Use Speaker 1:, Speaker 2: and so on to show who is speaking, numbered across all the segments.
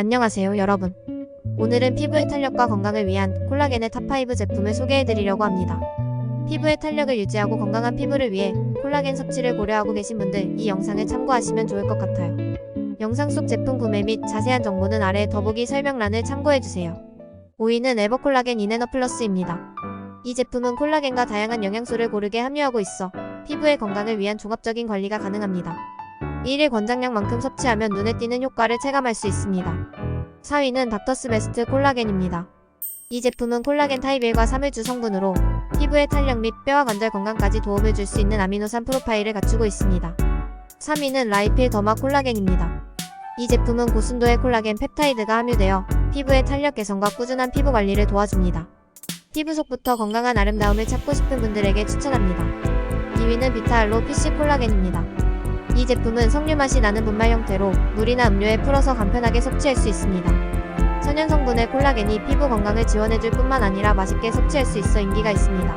Speaker 1: 안녕하세요, 여러분. 오늘은 피부의 탄력과 건강을 위한 콜라겐의 탑5 제품을 소개해드리려고 합니다. 피부의 탄력을 유지하고 건강한 피부를 위해 콜라겐 섭취를 고려하고 계신 분들 이 영상을 참고하시면 좋을 것 같아요. 영상 속 제품 구매 및 자세한 정보는 아래 더보기 설명란을 참고해주세요. 5위는 에버콜라겐 이네너 플러스입니다. 이 제품은 콜라겐과 다양한 영양소를 고르게 함유하고 있어 피부의 건강을 위한 종합적인 관리가 가능합니다. 1일 권장량만큼 섭취하면 눈에 띄는 효과를 체감할 수 있습니다. 4위는 닥터스 베스트 콜라겐입니다. 이 제품은 콜라겐 타입 1과 3을 주 성분으로 피부의 탄력 및 뼈와 관절 건강까지 도움을 줄 수 있는 아미노산 프로파일을 갖추고 있습니다. 3위는 라이필 더마 콜라겐입니다. 이 제품은 고순도의 콜라겐 펩타이드가 함유되어 피부의 탄력 개선과 꾸준한 피부 관리를 도와줍니다. 피부 속부터 건강한 아름다움을 찾고 싶은 분들에게 추천합니다. 2위는 비타알로 PC 콜라겐입니다. 이 제품은 석류 맛이 나는 분말 형태로 물이나 음료에 풀어서 간편하게 섭취할 수 있습니다. 천연 성분의 콜라겐이 피부 건강을 지원해줄 뿐만 아니라 맛있게 섭취할 수 있어 인기가 있습니다.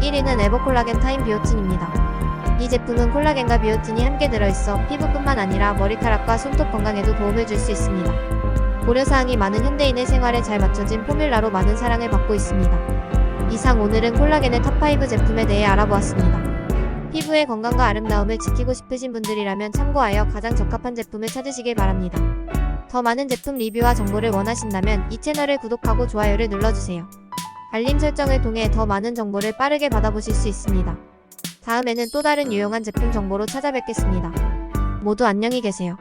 Speaker 1: 1위는 에버콜라겐 타임 비오틴입니다. 이 제품은 콜라겐과 비오틴이 함께 들어있어 피부뿐만 아니라 머리카락과 손톱 건강에도 도움을 줄 수 있습니다. 고려사항이 많은 현대인의 생활에 잘 맞춰진 포뮬라로 많은 사랑을 받고 있습니다. 이상 오늘은 콜라겐의 탑5 제품에 대해 알아보았습니다. 피부의 건강과 아름다움을 지키고 싶으신 분들이라면 참고하여 가장 적합한 제품을 찾으시길 바랍니다. 더 많은 제품 리뷰와 정보를 원하신다면 이 채널을 구독하고 좋아요를 눌러주세요. 알림 설정을 통해 더 많은 정보를 빠르게 받아보실 수 있습니다. 다음에는 또 다른 유용한 제품 정보로 찾아뵙겠습니다. 모두 안녕히 계세요.